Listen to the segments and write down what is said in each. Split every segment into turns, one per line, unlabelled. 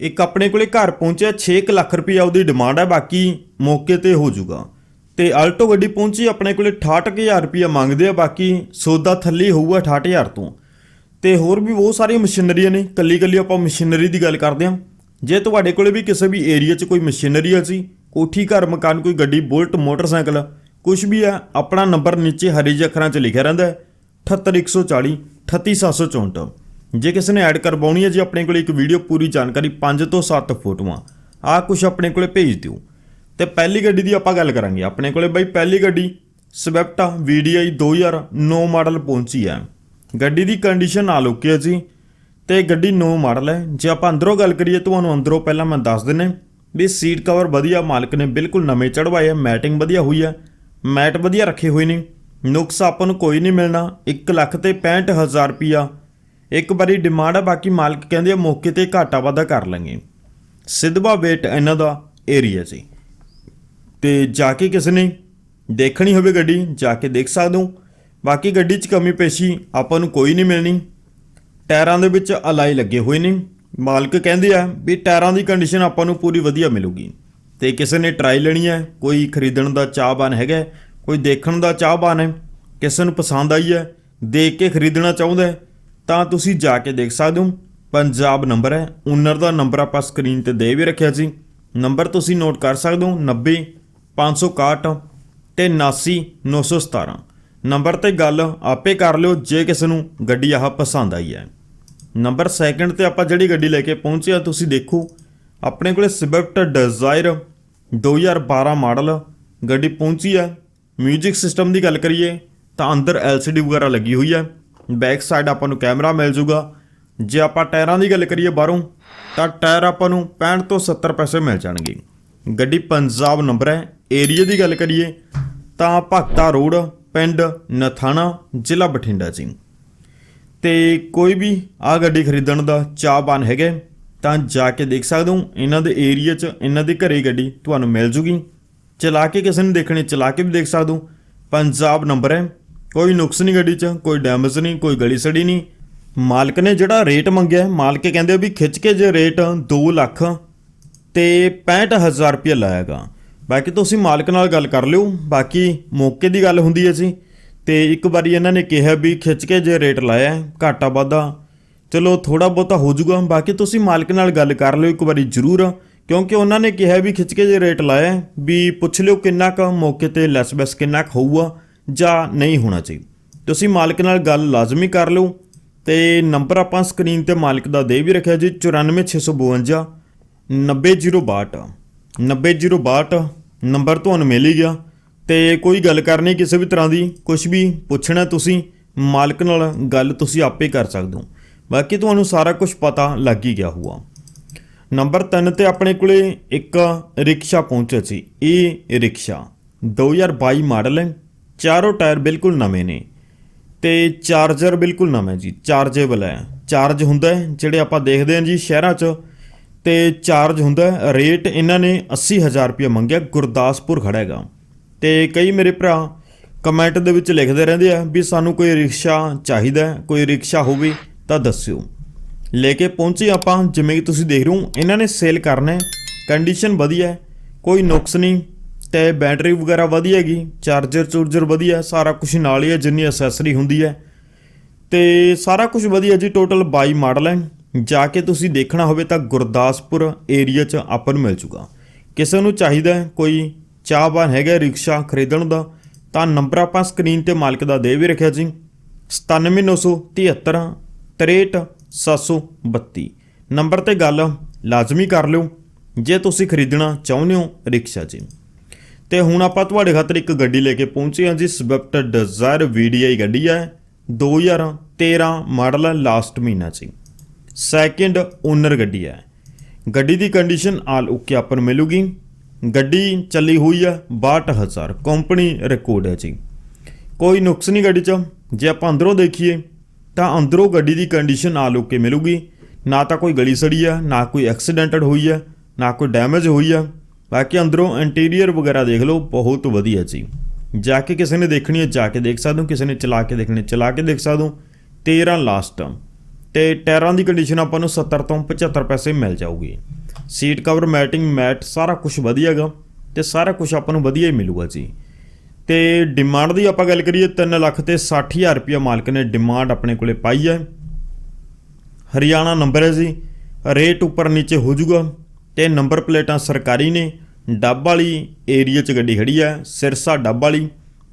ਇੱਕ ਆਪਣੇ ਕੋਲੇ ਘਰ ਪਹੁੰਚਿਆ 6 ਕੁ ਲੱਖ ਰੁਪਏ ਉਹਦੀ ਡਿਮਾਂਡ ਹੈ ਬਾਕੀ ਮੌਕੇ ਤੇ ਹੋ ਜਾਊਗਾ। ਤੇ ਆਲਟੋ ਗੱਡੀ ਪਹੁੰਚੀ, ਆਪਣੇ ਕੋਲੇ 68000 ਰੁਪਏ ਮੰਗਦੇ ਆ, ਬਾਕੀ ਸੌਦਾ ਥੱਲੇ ਹੋਊਗਾ 68000 ਤੋਂ। ਤੇ ਹੋਰ ਵੀ ਬਹੁਤ ਸਾਰੀਆਂ ਮਸ਼ੀਨਰੀਆਂ ਨੇ ਕੱਲੀ ਕੱਲੀ ਆਪਾਂ ਮਸ਼ੀਨਰੀ ਦੀ ਗੱਲ ਕਰਦੇ ਹਾਂ ਜੇ ਤੁਹਾਡੇ ਕੋਲੇ ਵੀ ਕਿਸੇ ਵੀ ਏਰੀਆ 'ਚ ਕੋਈ ਮਸ਼ੀਨਰੀ ਹੈ ਸੀ ਕੋਠੀ, ਘਰ, ਮਕਾਨ, ਕੋਈ ਗੱਡੀ, ਬੁਲਟ, ਮੋਟਰਸਾਈਕਲ ਕੁਝ ਵੀ ਹੈ ਆਪਣਾ ਨੰਬਰ ਨੀਚੇ ਹਰੀ ਜਿਹੇ ਅੱਖਰਾਂ 'ਚ ਲਿਖਿਆ ਰਹਿੰਦਾ ਹੈ 78140 38764 ਜੇ ਕਿਸੇ ਨੇ ਐਡ ਕਰਵਾਉਣੀ ਹੈ ਜੀ ਆਪਣੇ ਕੋਲ ਇੱਕ ਵੀਡੀਓ ਪੂਰੀ ਜਾਣਕਾਰੀ 5 ਤੋਂ 7 ਫੋਟੋਆਂ, ਆਹ ਕੁਝ ਆਪਣੇ ਕੋਲੇ ਭੇਜ ਦਿਓ। ਤੇ ਪਹਿਲੀ ਗੱਡੀ ਦੀ ਆਪਾਂ ਗੱਲ ਕਰਾਂਗੇ। ਆਪਣੇ ਕੋਲੇ ਬਾਈ ਪਹਿਲੀ ਗੱਡੀ, ਸਵਿਫਟ VDI 2009 ਮਾਡਲ ਪਹੁੰਚੀ ਹੈ। ਗੱਡੀ ਦੀ ਕੰਡੀਸ਼ਨ ਆ ਲੁਕੀ ਹੈ ਜੀ। ਤੇ ਗੱਡੀ 9 ਮਾਡਲ ਹੈ। ਜੇ ਆਪਾਂ ਅੰਦਰੋਂ ਗੱਲ ਕਰੀਏ, ਤੁਹਾਨੂੰ ਅੰਦਰੋਂ ਪਹਿਲਾਂ ਮੈਂ ਦੱਸ ਦਿੰਨੇ ਵੀ ਸੀਟ ਕਵਰ ਵਧੀਆ, ਮਾਲਕ ਨੇ ਬਿਲਕੁਲ ਨਵੇਂ ਚੜਵਾਏ ਹੈ ਮੈਟਿੰਗ ਵਧੀਆ ਹੋਈ ਹੈ। ਮੈਟ ਵਧੀਆ ਰੱਖੇ ਹੋਏ ਨੇ। ਨੁਕਸ ਆਪਾਂ ਨੂੰ ਕੋਈ ਨਹੀਂ ਮਿਲਣਾ। 1 ਲੱਖ ਤੇ 65000 ਰੁਪਿਆ ਇੱਕ ਵਾਰੀ ਡਿਮਾਂਡ ਆ, ਬਾਕੀ ਮਾਲਕ ਕਹਿੰਦੇ ਆ, ਮੌਕੇ ਤੇ ਘਾਟਾ ਵਾਧਾ ਕਰ ਲਾਂਗੇ। ਸਿੱਧਵਾ ਵੇਟ ਇਹਨਾਂ ਦਾ ਏਰੀਆ ਸੀ। ਤੇ ਜਾ ਕੇ ਕਿਸੇ ਨੇ ਦੇਖਣੀ ਹੋਵੇ ਗੱਡੀ, ਜਾ ਕੇ ਦੇਖ ਸਕਦੇ ਹੋ। ਬਾਕੀ ਗੱਡੀ 'ਚ ਕਮੀ ਪੇਸ਼ੀ ਆਪਾਂ ਨੂੰ ਕੋਈ ਨਹੀਂ ਮਿਲਣੀ। ਟਾਇਰਾਂ ਦੇ ਵਿੱਚ ਅਲਾਈ ਲੱਗੇ ਹੋਏ ਨੇ। ਮਾਲਕ ਕਹਿੰਦੇ ਆ ਵੀ ਟਾਇਰਾਂ ਦੀ ਕੰਡੀਸ਼ਨ ਆਪਾਂ ਨੂੰ ਪੂਰੀ ਵਧੀਆ ਮਿਲੂਗੀ। ਤੇ ਕਿਸੇ ਨੇ ਟਰਾਈ ਲੈਣੀ ਹੈ, ਕੋਈ ਖਰੀਦਣ ਦਾ ਚਾਹਬਾਨ ਹੈਗਾ ਕੋਈ ਦੇਖਣ ਦਾ ਚਾਹਬਾਨ ਹੈ, ਕਿਸੇ ਨੂੰ ਪਸੰਦ ਆਈ ਹੈ, ਦੇਖ ਕੇ ਖਰੀਦਣਾ ਚਾਹੁੰਦਾ ਤਾਂ ਤੁਸੀਂ ਜਾ ਕੇ ਦੇਖ ਸਕਦੇ ਹੋ। ਪੰਜਾਬ ਨੰਬਰ ਹੈ। ਓਨਰ ਦਾ ਨੰਬਰ ਆਪਾਂ ਸਕਰੀਨ ਤੇ ਦੇ ਵੀ ਰੱਖਿਆ ਸੀ। ਨੰਬਰ ਤੁਸੀਂ ਨੋਟ ਕਰ ਸਕਦੇ ਹੋ। 90 561 ਤੇ 79 917 ਨੰਬਰ ਤੇ ਗੱਲ ਆਪੇ ਕਰ ਲਿਓ, ਜੇ ਕਿਸੇ ਨੂੰ ਗੱਡੀ ਆਹ ਪਸੰਦ ਆਈ ਹੈ। ਨੰਬਰ ਸੈਕਿੰਡ ਤੇ ਆਪਾਂ ਜਿਹੜੀ ਗੱਡੀ ਲੈ ਕੇ ਪਹੁੰਚੇ ਆ ਤੁਸੀਂ ਦੇਖੋ। ਆਪਣੇ ਕੋਲੇ ਸਵਿਫਟ ਡਿਜ਼ਾਇਰ 2012 ਮਾਡਲ ਗੱਡੀ ਪਹੁੰਚੀ ਹੈ। 뮤직 ਸਿਸਟਮ ਦੀ ਗੱਲ ਕਰੀਏ, ਤਾਂ ਅੰਦਰ LCD ਵਗੈਰਾ ਲੱਗੀ ਹੋਈ ਹੈ। ਬੈਕ ਸਾਈਡ ਆਪਾਂ ਨੂੰ ਕੈਮਰਾ ਮਿਲ ਜੂਗਾ। ਜੇ ਆਪਾਂ ਟਾਇਰਾਂ ਦੀ ਗੱਲ ਕਰੀਏ ਬਾਹਰੋਂ, ਤਾਂ ਟਾਇਰ ਆਪਾਂ ਨੂੰ 65 ਤੋਂ 70 ਪੈਸੇ ਮਿਲ ਜਾਣਗੇ। ਗੱਡੀ ਪੰਜਾਬ ਨੰਬਰ ਹੈ ਏਰੀਆ ਦੀ ਗੱਲ ਕਰੀਏ, ਤਾਂ ਭਗਤਾ ਰੋਡ, ਪਿੰਡ ਨਥਾਣਾ, ਜ਼ਿਲ੍ਹਾ ਬਠਿੰਡਾ ਜੀ। ਤੇ ਕੋਈ ਵੀ ਆ ਗੱਡੀ ਖਰੀਦਣ ਦਾ ਚਾਹਵਾਨ ਹੈਗਾ, ਤਾਂ ਜਾ ਕੇ ਦੇਖ ਸਕਦੇ ਹੋ, ਇਹਨਾਂ ਦੇ ਏਰੀਆ 'ਚ, ਇਹਨਾਂ ਦੇ ਘਰੇ ਗੱਡੀ ਤੁਹਾਨੂੰ ਮਿਲ ਜੂਗੀ। ਚਲਾ ਕੇ ਕਿਸੇ ਨੂੰ ਦੇਖਣੀ, ਚਲਾ ਕੇ ਵੀ ਦੇਖ ਸਕਦੇ ਹੋ, ਪੰਜਾਬ ਨੰਬਰ ਹੈ ਕੋਈ ਨੁਕਸ ਨਹੀਂ ਗੱਡੀ 'ਚ, ਕੋਈ ਡੈਮੇਜ ਨਹੀਂ, ਕੋਈ ਗਲੀ ਸੜੀ ਨਹੀਂ। ਮਾਲਕ ਨੇ ਜਿਹੜਾ ਰੇਟ ਮੰਗਿਆ, ਮਾਲਕ ਕਹਿੰਦੇ ਵੀ ਖਿੱਚ ਕੇ ਜੇ ਰੇਟ 2 ਲੱਖ ਤੇ 65000 ਰੁਪਏ ਲਾਇਆਗਾ। ਬਾਕੀ ਤੁਸੀਂ ਮਾਲਕ ਨਾਲ ਗੱਲ ਕਰ ਲਿਓ, ਬਾਕੀ ਮੌਕੇ ਦੀ ਗੱਲ ਹੁੰਦੀ ਹੈ ਜੀ। ਤੇ ਇੱਕ ਵਾਰੀ ਇਹਨਾਂ ਨੇ ਕਿਹਾ ਵੀ ਖਿੱਚ ਕੇ ਜੇ ਰੇਟ ਲਾਇਆ, ਘਾਟਾ ਵਾਧਾ, ਚਲੋ ਥੋੜਾ ਬਹੁਤਾ ਹੋ ਜਾਊਗਾ। ਬਾਕੀ ਤੁਸੀਂ ਮਾਲਕ ਨਾਲ ਗੱਲ ਕਰ ਲਿਓ ਇੱਕ ਵਾਰੀ ਜ਼ਰੂਰ, ਕਿਉਂਕਿ ਉਹਨਾਂ ਨੇ ਕਿਹਾ ਵੀ ਖਿੱਚ ਕੇ ਜੇ ਰੇਟ ਲਾਇਆ, ਵੀ ਪੁੱਛ ਲਿਓ ਕਿੰਨਾ ਕੁ ਮੌਕੇ ਤੇ ਲੈਸ ਬੈਸ ਕਿੰਨਾ ਕੁ ਹੋਊਗਾ। ਜਾਂ ਨਹੀਂ ਹੋਣਾ ਚਾਹੀਦਾ। ਤੁਸੀਂ ਮਾਲਕ ਨਾਲ ਗੱਲ ਲਾਜ਼ਮੀ ਕਰ ਲਓ ਤੇ ਨੰਬਰ ਆਪਾਂ ਸਕਰੀਨ ਤੇ ਮਾਲਕ ਦਾ ਦੇ ਵੀ ਰੱਖਿਆ ਜੀ 94652 90062 90062 ਨੰਬਰ ਤੁਹਾਨੂੰ ਮਿਲ ਹੀ ਗਿਆ। ਤੇ ਕੋਈ ਗੱਲ ਕਰਨੀ ਕਿਸੇ ਵੀ ਤਰ੍ਹਾਂ ਦੀ ਕੁਝ ਵੀ ਪੁੱਛਣਾ ਤੁਸੀਂ, ਮਾਲਕ ਨਾਲ ਗੱਲ ਤੁਸੀਂ ਆਪੇ ਕਰ ਸਕਦੇ ਹੋ। ਬਾਕੀ ਤੁਹਾਨੂੰ ਸਾਰਾ ਕੁਝ ਪਤਾ ਲੱਗ ਹੀ ਗਿਆ ਹੋਊਗਾ। ਨੰਬਰ 3 ਤੇ ਆਪਣੇ ਕੋਲੇ ਇੱਕ ਰਿਕਸ਼ਾ ਪਹੁੰਚਿਆ ਸੀ ਇਹ ਰਿਕਸ਼ਾ 2022 ਮਾਡਲ। ਹੈ ਚਾਰੋਂ ਟਾਇਰ ਬਿਲਕੁਲ ਨਵੇਂ ਨੇ ਤੇ ਚਾਰਜਰ ਬਿਲਕੁਲ ਨਵਾਂ ਜੀ, ਚਾਰਜੇਬਲ ਹੈ। ਚਾਰਜ ਹੁੰਦਾ ਹੈ, ਜਿਹੜੇ ਆਪਾਂ ਦੇਖਦੇ ਹਾਂ ਜੀ ਸ਼ਹਿਰਾਂ 'ਚ, ਤੇ ਚਾਰਜ ਹੁੰਦਾ ਰੇਟ ਇਹਨਾਂ ਨੇ 80000 ਰੁਪਏ ਮੰਗਿਆ, ਗੁਰਦਾਸਪੁਰ ਖੜਾ ਹੈਗਾ। ਤੇ ਕਈ ਮੇਰੇ ਭਰਾ ਕਮੈਂਟ ਦੇ ਵਿੱਚ ਲਿਖਦੇ ਰਹਿੰਦੇ ਆ ਵੀ ਸਾਨੂੰ ਕੋਈ ਰਿਕਸ਼ਾ ਚਾਹੀਦਾ ਕੋਈ ਰਿਕਸ਼ਾ ਹੋਵੇ ਤਾਂ ਦੱਸਿਓ। ਲੈ ਕੇ ਪਹੁੰਚੇ ਆਪਾਂ, ਜਿਵੇਂ ਕਿ ਤੁਸੀਂ ਦੇਖ ਰਹੇ ਹੋ, ਇਹਨਾਂ ਨੇ ਸੇਲ ਕਰਨਾ ਕੰਡੀਸ਼ਨ ਵਧੀਆ ਕੋਈ ਨੁਕਸ ਨਹੀਂ। ਤੇ ਬੈਟਰੀ ਵਗੈਰਾ ਵਧੀਆ ਹੈਗੀ ਚਾਰਜਰ ਚੂਰਜਰ ਵਧੀਆ, ਸਾਰਾ ਕੁਝ ਨਾਲ ਹੀ ਹੈ, ਜਿੰਨੀ ਐਸੈਸਰੀ ਹੁੰਦੀ ਹੈ। ਤੇ ਸਾਰਾ ਕੁਝ ਵਧੀਆ ਜੀ ਟੋਟਲ 22 ਮਾਡਲ ਹੈ। ਜਾ ਕੇ ਤੁਸੀਂ ਦੇਖਣਾ ਹੋਵੇ ਤਾਂ ਗੁਰਦਾਸਪੁਰ ਏਰੀਆ 'ਚ ਆਪਾਂ ਨੂੰ ਮਿਲ ਜੂਗਾ। ਕਿਸੇ ਨੂੰ ਚਾਹੀਦਾ ਕੋਈ ਚਾਹਵਾਨ ਹੈਗਾ ਰਿਕਸ਼ਾ ਖਰੀਦਣ ਦਾ, ਤਾਂ ਨੰਬਰ ਆਪਾਂ ਸਕਰੀਨ ਤੇ ਮਾਲਕ ਦਾ ਦੇ ਵੀ ਰੱਖਿਆ ਜੀ। 97973 63732 ਨੰਬਰ ਤੇ ਗੱਲ ਲਾਜ਼ਮੀ ਕਰ ਲਿਓ, ਜੇ ਤੁਸੀਂ ਖਰੀਦਣਾ ਚਾਹੁੰਦੇ ਹੋ ਰਿਕਸ਼ਾ ਜੀ। ਤੇ ਹੁਣ ਆਪਾਂ ਤੁਹਾਡੇ ਖਾਤਰ ਇੱਕ ਗੱਡੀ ਲੈ ਕੇ ਪਹੁੰਚੇ ਹਾਂ ਜੀ, ਸਵਿਫਟ ਡਿਜ਼ਾਇਰ VDI ਗੱਡੀ ਹੈ 2013 ਮਾਡਲ ਹੈ ਲਾਸਟ ਮਹੀਨਾ ਸੀ ਸੈਕਿੰਡ ਓਨਰ ਗੱਡੀ ਹੈ ਗੱਡੀ ਦੀ ਕੰਡੀਸ਼ਨ ਆਲ ਓਕੇ ਆਪਾਂ ਨੂੰ ਮਿਲੂਗੀ। ਗੱਡੀ ਚੱਲੀ ਹੋਈ ਹੈ 62000 ਕੰਪਨੀ ਰਿਕਾਰਡ ਹੈ ਜੀ। ਕੋਈ ਨੁਕਸ ਨਹੀਂ ਗੱਡੀ 'ਚ। ਜੇ ਆਪਾਂ ਅੰਦਰੋਂ ਦੇਖੀਏ, ਤਾਂ ਅੰਦਰੋਂ ਗੱਡੀ ਦੀ ਕੰਡੀਸ਼ਨ ਆਲ ਓਕੇ ਮਿਲੂਗੀ। ਨਾ ਤਾਂ ਕੋਈ ਗਲੀ ਸੜੀ ਹੈ ਨਾ ਕੋਈ ਐਕਸੀਡੈਂਟਡ ਹੋਈ ਹੈ ਨਾ ਕੋਈ ਡੈਮੇਜ ਹੋਈ ਹੈ ਬਾਕੀ ਅੰਦਰੋਂ ਇੰਟੀਰੀਅਰ ਵਗੈਰਾ ਦੇਖ ਲਓ, ਬਹੁਤ ਵਧੀਆ ਜੀ। ਜਾ ਕੇ ਕਿਸੇ ਨੇ ਦੇਖਣੀ ਹੈ, ਜਾ ਕੇ ਦੇਖ ਸਕਦੇ ਹੋ, ਕਿਸੇ ਨੇ ਚਲਾ ਕੇ ਦੇਖਣੀ ਚਲਾ ਕੇ ਦੇਖ ਸਕਦੇ ਹੋ। 13 ਲਾਸਟ ਤੇ ਟਾਇਰਾਂ ਦੀ ਕੰਡੀਸ਼ਨ ਆਪਾਂ ਨੂੰ 70 ਤੋਂ 75 ਪੈਸੇ ਮਿਲ ਜਾਊਗੀ। ਸੀਟ ਕਵਰ ਮੈਟਿੰਗ ਮੈਟ ਸਾਰਾ ਕੁਝ ਵਧੀਆ ਹੈਗਾ। ਤੇ ਸਾਰਾ ਕੁਝ ਆਪਾਂ ਨੂੰ ਵਧੀਆ ਹੀ ਮਿਲੂਗਾ ਜੀ। ਤੇ ਡਿਮਾਂਡ ਦੀ ਆਪਾਂ ਗੱਲ ਕਰੀਏ 3 ਲੱਖ ਤੇ 60000 ਰੁਪਇਆ ਮਾਲਕ ਨੇ ਡਿਮਾਂਡ ਆਪਣੇ ਕੋਲੇ ਪਾਈ ਹੈ। ਹਰਿਆਣਾ ਨੰਬਰ ਹੈ ਜੀ। ਰੇਟ ਉੱਪਰ ਨੀਚੇ ਹੋ ਜਾਊਗਾ। ਤੇ ਨੰਬਰ ਪਲੇਟਾਂ ਸਰਕਾਰੀ ਨੇ, ਡੱਬ ਵਾਲੀ ਏਰੀਆ 'ਚ ਗੱਡੀ ਖੜੀ ਹੈ, ਸਿਰਸਾ ਡੱਬ ਵਾਲੀ,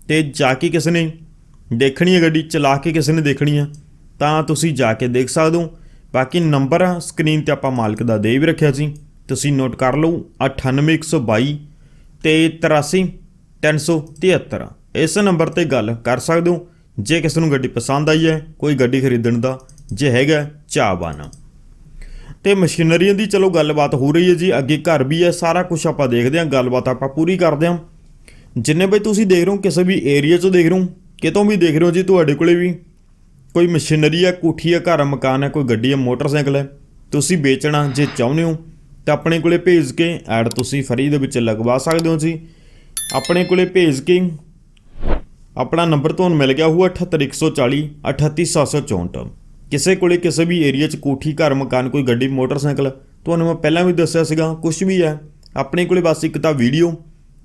ਤੇ ਜਾ ਕੇ ਕਿਸ ਨੇ? ਦੇਖਣੀ ਹੈ ਗੱਡੀ, ਚਲਾ ਕੇ ਕਿਸ ਨੇ ਦੇਖਣੀ ਹੈ? ਤਾਂ ਤੁਸੀਂ ਜਾ ਕੇ ਦੇਖ ਸਕਦੇ ਹੋ। ਬਾਕੀ ਨੰਬਰ ਸਕਰੀਨ ਤੇ ਆਪਾਂ ਮਾਲਕ ਦਾ ਦੇ ਵੀ ਰੱਖਿਆ ਸੀ। ਤੁਸੀਂ ਨੋਟ ਕਰ ਲਓ 98122 ਤੇ 83373 ਇਸ ਨੰਬਰ ਤੇ ਗੱਲ ਕਰ ਸਕਦੇ ਹੋ। ਜੇ ਕਿਸੇ ਨੂੰ ਗੱਡੀ ਪਸੰਦ ਆਈ ਹੈ, ਕੋਈ ਗੱਡੀ ਖਰੀਦਣ ਦਾ, ਜੇ ਹੈਗਾ, ਚਾਹਵਾਨ। ਤੇ ਮਸ਼ੀਨਰੀਆਂ ਦੀ ਚਲੋ ਗੱਲਬਾਤ ਹੋ ਰਹੀ ਹੈ ਜੀ, ਅੱਗੇ ਘਰ ਵੀ ਹੈ, ਸਾਰਾ ਕੁਝ ਆਪਾਂ ਦੇਖਦੇ ਹਾਂ, ਗੱਲਬਾਤ ਆਪਾਂ ਪੂਰੀ ਕਰਦੇ ਹਾਂ। ਜਿੰਨੇ ਬਈ ਤੁਸੀਂ ਦੇਖ ਰਹੇ ਹੋ, ਕਿਸੇ ਵੀ ਏਰੀਆ 'ਚੋਂ ਦੇਖ ਰਹੇ ਹੋ, ਕਿਤੋਂ ਵੀ ਦੇਖ ਰਹੇ ਹੋ ਜੀ ਤੁਹਾਡੇ ਕੋਲੇ ਵੀ, ਕੋਈ ਮਸ਼ੀਨਰੀ ਹੈ, ਕੋਠੀ ਹੈ, ਘਰ ਮਕਾਨ ਹੈ, ਕੋਈ ਗੱਡੀ ਹੈ, ਮੋਟਰਸਾਈਕਲ ਹੈ, ਤੁਸੀਂ ਵੇਚਣਾ ਜੇ ਚਾਹੁੰਦੇ ਹੋ, ਤਾਂ ਆਪਣੇ ਕੋਲੇ ਭੇਜ ਕੇ ਐਡ ਤੁਸੀਂ ਫਰੀ ਦੇ ਵਿੱਚ ਲਗਵਾ ਸਕਦੇ ਹੋ ਜੀ। ਆਪਣੇ ਕੋਲੇ ਭੇਜ ਕੇ ਆਪਣਾ ਨੰਬਰ ਤੁਹਾਨੂੰ ਮਿਲ ਗਿਆ ਹੋਊ 78140 38764 ਕਿਸੇ ਕੋਲੇ ਕਿਸੇ ਵੀ ਏਰੀਆ 'ਚ ਕੋਠੀ, ਘਰ, ਮਕਾਨ, ਕੋਈ ਗੱਡੀ, ਮੋਟਰਸਾਈਕਲ, ਤੁਹਾਨੂੰ ਮੈਂ ਪਹਿਲਾਂ ਵੀ ਦੱਸਿਆ ਸੀਗਾ ਕੁਝ ਵੀ ਹੈ, ਆਪਣੇ ਕੋਲੇ ਬਸ ਇੱਕ ਤਾਂ ਵੀਡੀਓ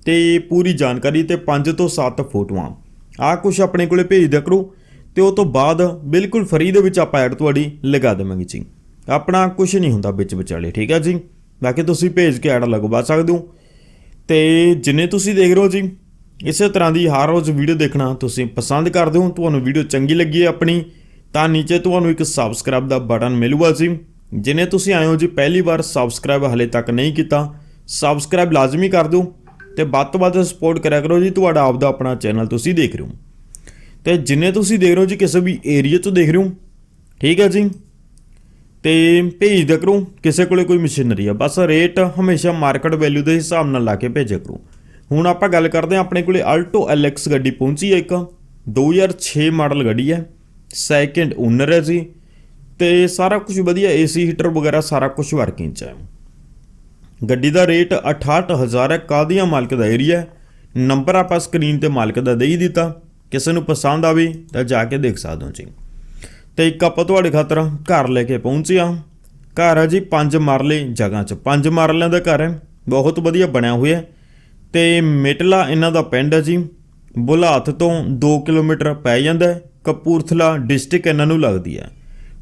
ਤੇ ਪੂਰੀ ਜਾਣਕਾਰੀ ਤੇ 5 ਤੋਂ 7 ਫੋਟੋਆਂ। ਆਹ ਕੁਝ ਆਪਣੇ ਕੋਲੇ ਭੇਜ ਦਿਆ ਕਰੋ ਤੇ ਉਹ ਤੋਂ ਬਾਅਦ ਬਿਲਕੁਲ ਫਰੀ ਦੇ ਵਿੱਚ ਆਪਾਂ ਐਡ ਤੁਹਾਡੀ ਲਗਾ ਦੇਵਾਂਗੇ ਜੀ। ਆਪਣਾ ਕੁਝ ਨਹੀਂ ਹੁੰਦਾ ਵਿੱਚ ਵਿਚਾਲੇ, ਠੀਕ ਹੈ ਜੀ? ਬਾਕੀ ਤੁਸੀਂ ਭੇਜ ਕੇ ਐਡ ਲਗਵਾ ਸਕਦੇ ਹੋ। ਤੇ ਜਿੰਨੇ ਤੁਸੀਂ ਦੇਖ ਰਹੇ ਹੋ ਜੀ, ਇਸੇ ਤਰ੍ਹਾਂ ਦੀ ਹਰ ਰੋਜ਼ ਵੀਡੀਓ ਦੇਖਣਾ ਤੁਸੀਂ ਪਸੰਦ ਕਰਦੇ ਹੋ, ਤੁਹਾਨੂੰ ਵੀਡੀਓ ਚੰਗੀ ਲੱਗੀ ਹੈ ਆਪਣੀ ਤਾਂ ਨੀਚੇ ਤੁਹਾਨੂੰ ਇੱਕ ਸਬਸਕ੍ਰਾਈਬ ਦਾ ਬਟਨ ਮਿਲੂਗਾ ਜੀ। ਜਿਨੇ ਤੁਸੀਂ ਆਏ ਹੋ ਜੀ ਪਹਿਲੀ ਵਾਰ ਸਬਸਕ੍ਰਾਈਬ ਹਲੇ ਤੱਕ ਨਹੀਂ ਕੀਤਾ ਸਬਸਕ੍ਰਾਈਬ ਲਾਜ਼ਮੀ ਕਰ ਦਿਓ ਤੇ ਵੱਧ ਤੋਂ ਵੱਧ ਸਪੋਰਟ ਕਰਿਆ ਕਰੋ ਜੀ ਤੁਹਾਡਾ ਆਪਦਾ ਆਪਣਾ ਚੈਨਲ ਤੁਸੀਂ ਦੇਖ ਰਹੇ ਹੋ। ਤੇ ਜਿੰਨੇ ਤੁਸੀਂ ਦੇਖ ਰਹੇ ਹੋ ਜੀ ਕਿਸੇ ਵੀ ਏਰੀਆ ਤੋਂ ਦੇਖ ਰਹੇ ਹੋ, ਠੀਕ ਹੈ ਜੀ। ਤੇ ਭੇਜ ਦਿਆ ਕਰੋ, ਕਿਸੇ ਕੋਲੇ ਕੋਈ ਮਸ਼ੀਨਰੀ ਆ, ਬਸ ਰੇਟ ਹਮੇਸ਼ਾ ਮਾਰਕੀਟ ਵੈਲਿਊ ਦੇ ਹਿਸਾਬ ਨਾਲ ਲਾ ਕੇ ਭੇਜਿਆ ਕਰੋ। ਹੁਣ ਆਪਾਂ ਗੱਲ ਕਰਦੇ ਹਾਂ ਆਪਣੇ ਕੋਲੇ ਆਲਟੋ LX ਗੱਡੀ ਪਹੁੰਚੀ ਹੈ ਇੱਕ 2006 ਮਾਡਲ ਗੱਡੀ ਹੈ। ਸੈਕਿੰਡ ਓਨਰ ਹੈ ਜੀ। ਤੇ ਸਾਰਾ ਕੁਝ ਵਧੀਆ ਏਸੀ ਹੀਟਰ ਵਗੈਰਾ ਸਾਰਾ ਕੁਝ ਵਰਕਿੰਗ ਚ ਹੈ। ਗੱਡੀ ਦਾ ਰੇਟ 68000 ਹੈ। ਕਾਦੀਆਂ ਮਾਲਕ ਦਾ ਏਰੀਆ ਨੰਬਰ ਆਪਾਂ ਸਕਰੀਨ ਤੇ ਮਾਲਕ ਦਾ ਦੇ ਹੀ ਦਿੱਤਾ। ਕਿਸੇ ਨੂੰ ਪਸੰਦ ਆਵੇ ਤਾਂ ਜਾ ਕੇ ਦੇਖ ਸਕਦੇ ਹੋ ਜੀ। ਤੇ ਇੱਕ ਆਪਾਂ ਤੁਹਾਡੇ ਖਾਤਰ ਘਰ ਲੈ ਕੇ ਪਹੁੰਚੇ ਆ ਘਰ ਹੈ ਜੀ ਪੰਜ ਮਰਲੇ ਜਗ੍ਹਾ 'ਚ। ਪੰਜ ਮਰਲਿਆਂ ਦਾ ਘਰ ਹੈ। ਬਹੁਤ ਵਧੀਆ ਬਣਿਆ ਹੋਇਆ ਹੈ। ਤੇ ਮਿਟਲਾ ਇਹਨਾਂ ਦਾ ਪਿੰਡ ਹੈ ਜੀ। ਬੁਲਾਹਤ ਤੋਂ 2 ਕਿਲੋਮੀਟਰ ਪੈ ਜਾਂਦਾ ਕਪੂਰਥਲਾ ਡਿਸਟ੍ਰਿਕਟ ਇਹਨਾਂ ਨੂੰ ਲੱਗਦੀ ਹੈ।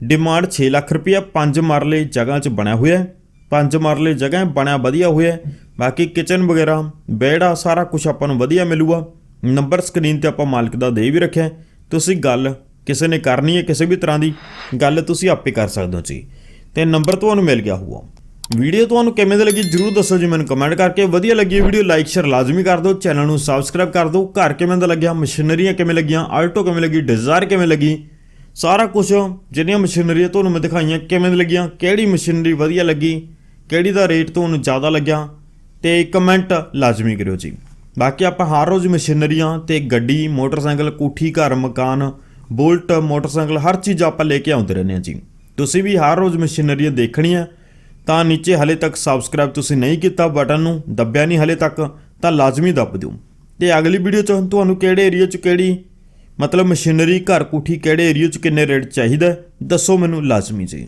ਡਿਮਾਂਡ 6 ਲੱਖ ਰੁਪਇਆ ਪੰਜ ਮਰਲੇ ਜਗ੍ਹਾ 'ਚ ਬਣਿਆ ਹੋਇਆ ਹੈ। ਪੰਜ ਮਰਲੇ ਜਗ੍ਹਾ ਬਣਿਆ ਵਧੀਆ ਹੋਇਆ ਬਾਕੀ ਕਿਚਨ ਵਗੈਰਾ ਬੈੜਾ ਸਾਰਾ ਕੁਝ ਆਪਾਂ ਨੂੰ ਵਧੀਆ ਮਿਲੂਗਾ। ਨੰਬਰ ਸਕਰੀਨ ਤੇ ਆਪਾਂ ਮਾਲਕ ਦਾ ਦੇ ਵੀ ਰੱਖਿਆ ਤੁਸੀਂ ਗੱਲ ਕਿਸੇ ਨੇ ਕਰਨੀ ਹੈ ਕਿਸੇ ਵੀ ਤਰ੍ਹਾਂ ਦੀ, ਗੱਲ ਤੁਸੀਂ ਆਪੇ ਕਰ ਸਕਦੇ ਹੋ ਜੀ। ਤੇ ਨੰਬਰ ਤੁਹਾਨੂੰ ਮਿਲ ਗਿਆ ਹੋਊਗਾ। ਵੀਡੀਓ ਤੁਹਾਨੂੰ ਕਿਵੇਂ ਦੀ ਲੱਗੀ ਜਰੂਰ ਦੱਸੋ ਜੀ ਮੈਨੂੰ ਕਮੈਂਟ ਕਰਕੇ। ਵਧੀਆ ਲੱਗੀ ਵੀਡੀਓ ਲਾਈਕ ਸ਼ੇਅਰ ਲਾਜ਼ਮੀ ਕਰ ਦਿਓ। ਚੈਨਲ ਨੂੰ ਸਬਸਕ੍ਰਾਈਬ ਕਰ ਦਿਓ। ਘਰ ਕਿਵੇਂ ਦਾ ਲੱਗਿਆ? ਮਸ਼ੀਨਰੀਆਂ ਕਿਵੇਂ ਲੱਗੀਆਂ? ਆਲਟੋ ਕਿਵੇਂ ਲੱਗੀ? ਡਿਜ਼ਾਇਰ ਕਿਵੇਂ ਲੱਗੀ? ਸਾਰਾ ਕੁਝ ਜਿਹੜੀਆਂ ਮਸ਼ੀਨਰੀਆਂ ਤੁਹਾਨੂੰ ਮੈਂ ਦਿਖਾਈਆਂ, ਕਿਵੇਂ ਦੀ ਲੱਗੀਆਂ? ਕਿਹੜੀ ਮਸ਼ੀਨਰੀ ਵਧੀਆ ਲੱਗੀ? ਕਿਹੜੀ ਦਾ ਰੇਟ ਤੁਹਾਨੂੰ ਜ਼ਿਆਦਾ ਲੱਗਿਆ? ਤੇ ਕਮੈਂਟ ਲਾਜ਼ਮੀ ਕਰਿਓ ਜੀ। ਬਾਕੀ ਆਪਾਂ ਹਰ ਰੋਜ਼ ਮਸ਼ੀਨਰੀਆਂ ਤੇ ਗੱਡੀ, ਮੋਟਰਸਾਈਕਲ, ਕੋਠੀ, ਘਰ, ਮਕਾਨ, ਬੁਲਟ, ਮੋਟਰਸਾਈਕਲ, ਹਰ ਚੀਜ਼ ਆਪਾਂ ਲੈ ਕੇ ਆਉਂਦੇ ਰਹਿੰਦੇ ਹਾਂ ਜੀ। ਤੁਸੀਂ ਵੀ ਹਰ ਰੋਜ਼ ਮਸ਼ੀਨਰੀਆਂ ਦੇਖਣੀਆਂ। ਤਾਂ ਨੀਚੇ ਹਲੇ ਤੱਕ ਸਬਸਕ੍ਰਾਈਬ ਤੁਸੀਂ ਨਹੀਂ ਕੀਤਾ ਬਟਨ ਨੂੰ, ਦੱਬਿਆ ਨਹੀਂ ਹਲੇ ਤੱਕ, ਤਾਂ ਲਾਜ਼ਮੀ ਦੱਬ ਦਿਓ। ਤੇ ਅਗਲੀ ਵੀਡੀਓ 'ਚ ਤੁਹਾਨੂੰ ਕਿਹੜੇ ਏਰੀਆ 'ਚ ਕਿਹੜੀ, ਮਤਲਬ ਮਸ਼ੀਨਰੀ ਘਰ ਕੋਠੀ ਕਿਹੜੇ ਏਰੀਆ 'ਚ ਕਿੰਨੇ ਰੇਟ ਚਾਹੀਦਾ ਦੱਸੋ ਮੈਨੂੰ ਲਾਜ਼ਮੀ ਜੀ।